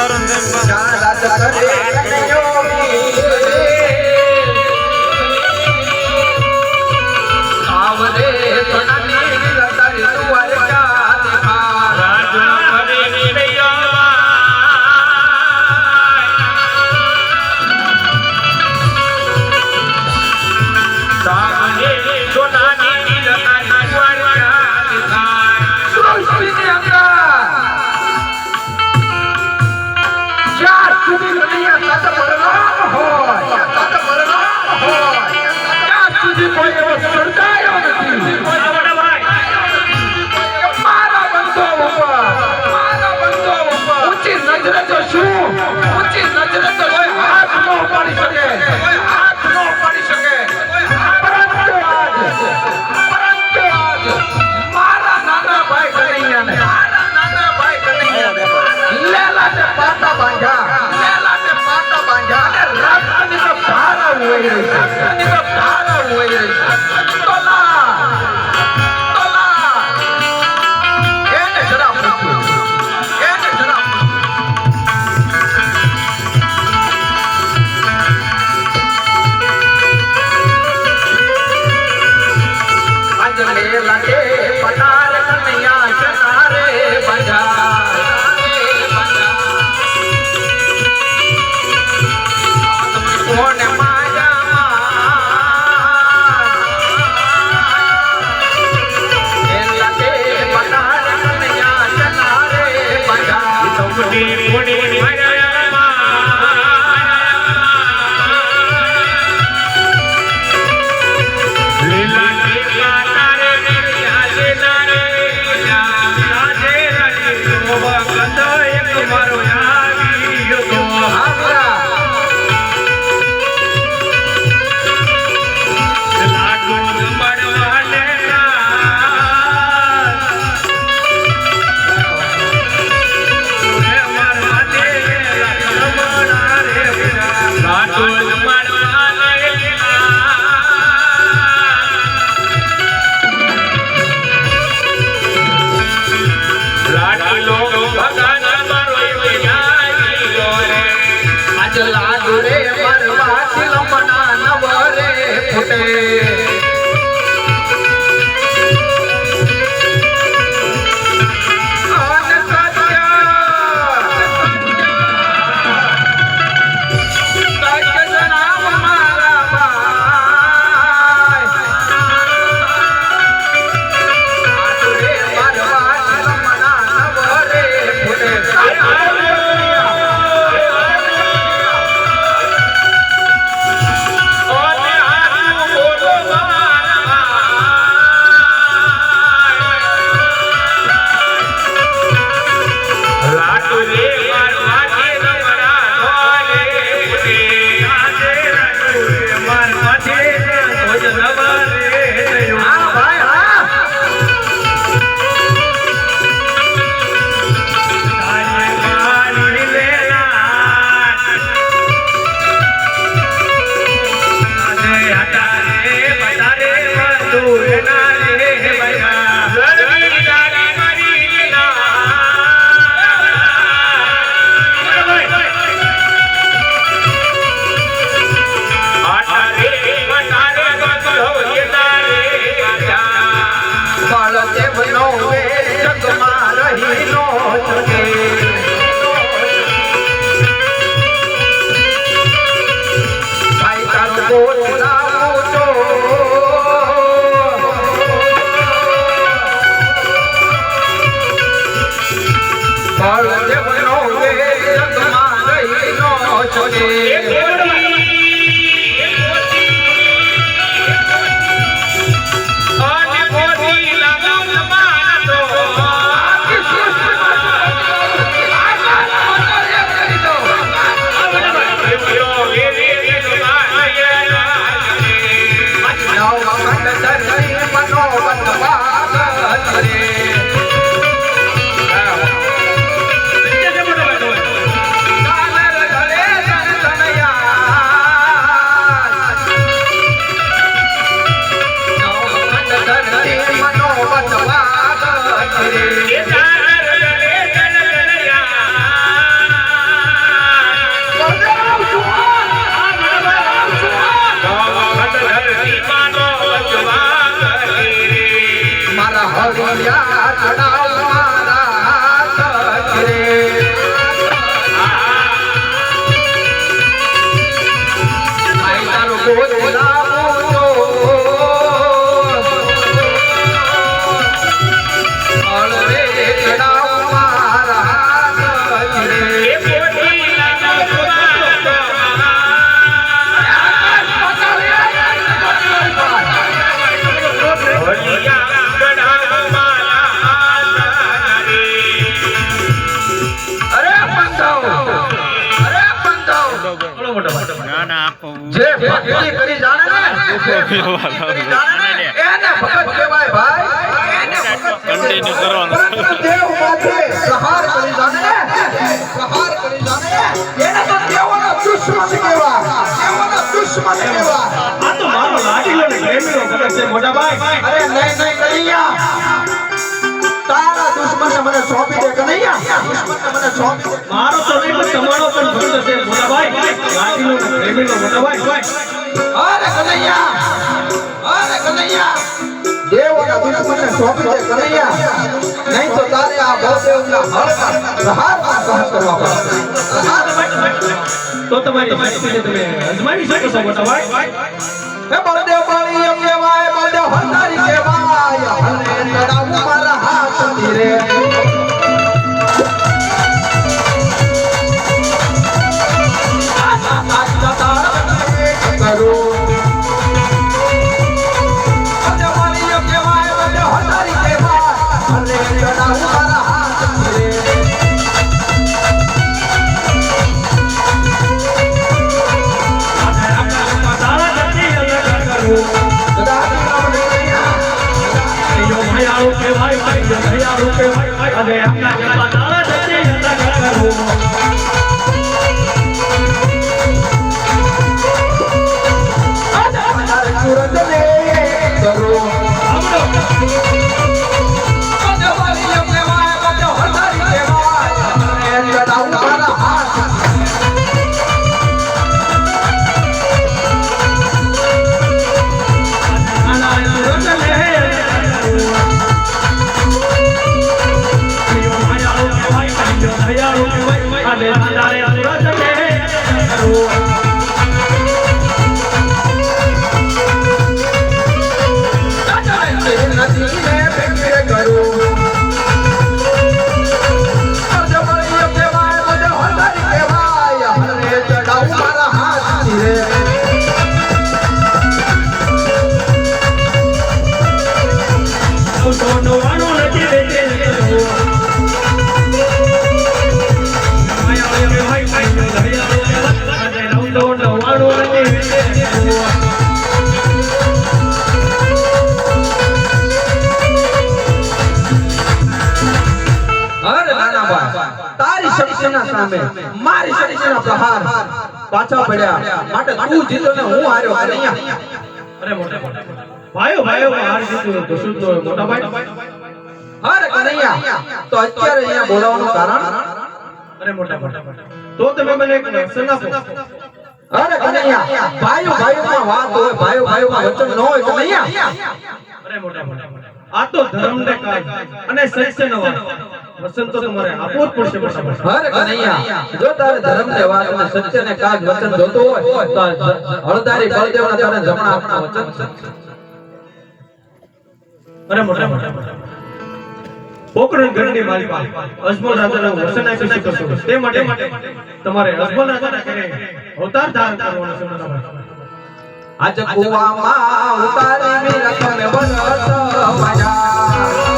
ઉતારો ભગવ્યા ચડાવ ભક્તિ કરી જાણે ને એને ભગત કહેવાય ભાઈ એને ભગત કન્ટિન્યુ કરવાનું. દેવ માથે પ્રહાર કરી જાણે ને પ્રહાર કરી જાણે એને તો દેવોનો દુશ્મન કહેવાય દેવોનો દુશ્મન કહેવાય આ તો મારો લાડીલો ને પ્રેમીનો ભગત છે મોટા ભાઈ અરે નહીં નહીં કનૈયા તારા દુશ્મન મને સોંપી દે કનૈયા દુશ્મન મને સોંપી દે ભાઈ લાડીલો ને પ્રેમીનો મોટા ભાઈ અરે કનૈયા અરે મારા હાથ જો ભાઈ ભાઈ જો રૂપે ભાઈ અને આપણા જેવા તારા જતી અલગ કરું સુરત ને કરો સાંભળો. સામે મારી શક્તિના પ્રહાર પાછા પડ્યા. માટે તું જીતો ને હું હાર્યો કનૈયા અરે મોટા ભાઈઓ ભાઈઓ હાર જીતું તો શું તો મોટા ભાઈ. અરે કનૈયા તો અત્યારે અહીંયા બોલાવવાનું કારણ? અરે મોટા મોટા. તો તમે મને એક એક્શન આપો. અરે કનૈયા ભાઈઓ, ભાઈઓમાં વાત હોય, ભાઈઓ, ભાઈઓમાં વચન ન હોય કનૈયા અરે મોટા મોટા. આ તો ધર્મ ને કાજ અને સત્યનો વાત. વચન તો તમારે આપવું જ પડશે મોટા કનૈયા જો તારે ધર્મ ને વાત અને સત્ય ને કાજ વચન જોતો હોય તો હળદારી બળદેવ બળદેવના તારે જમણા આપણા વચન અરે મોટા મોટા પોકરણ ઘરની માલિકા અજમલ રાજાનું વચન આપી શકશો તે માટે તમારે અજમલ રાજાના ઘરે અવતાર ધારણ કરવાનો છે આજ કુવામાં ઉતારી મી રખમે વરસ મજા.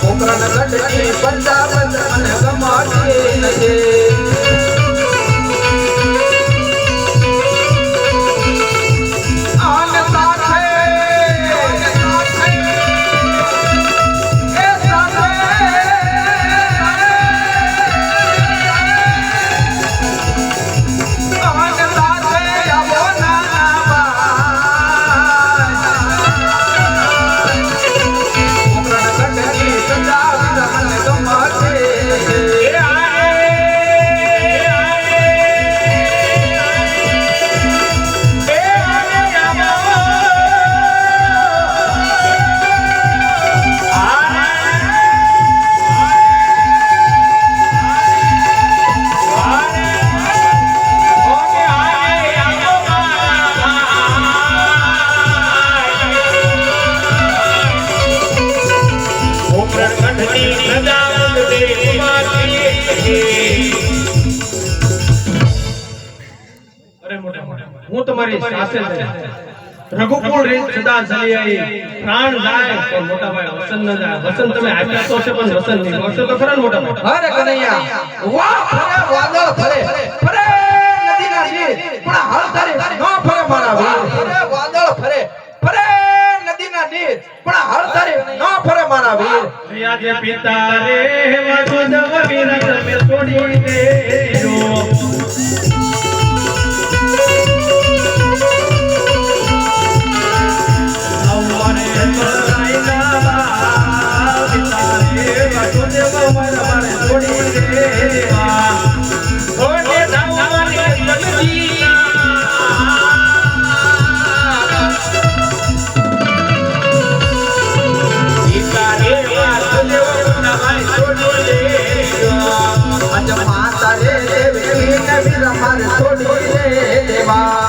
પોકરણ ગઢની પંચાવન અને ગમાતી સાથે રઘુકુળ રીત સદા ચાલી પ્રાણ જાય તો મોટા ભાઈ વસન ન જાય વસન તમે આપ્યા તો છે પણ વસન નહીં. મળશે તો ખરા મોટા ભાઈ? અરે કનૈયા. વાહ ફરે વાદળ ફરે. ફરે નદીના નીર. પણ હળ ધરે ન ફરે મારા વીર ફરે વાદળ ફરે. ફરે નદીના નીર. પણ હળ ધરે ન ફરે મારા વીર. યાદ પિતા રે વાસુદેવ વીર અજ માતા રે દેવી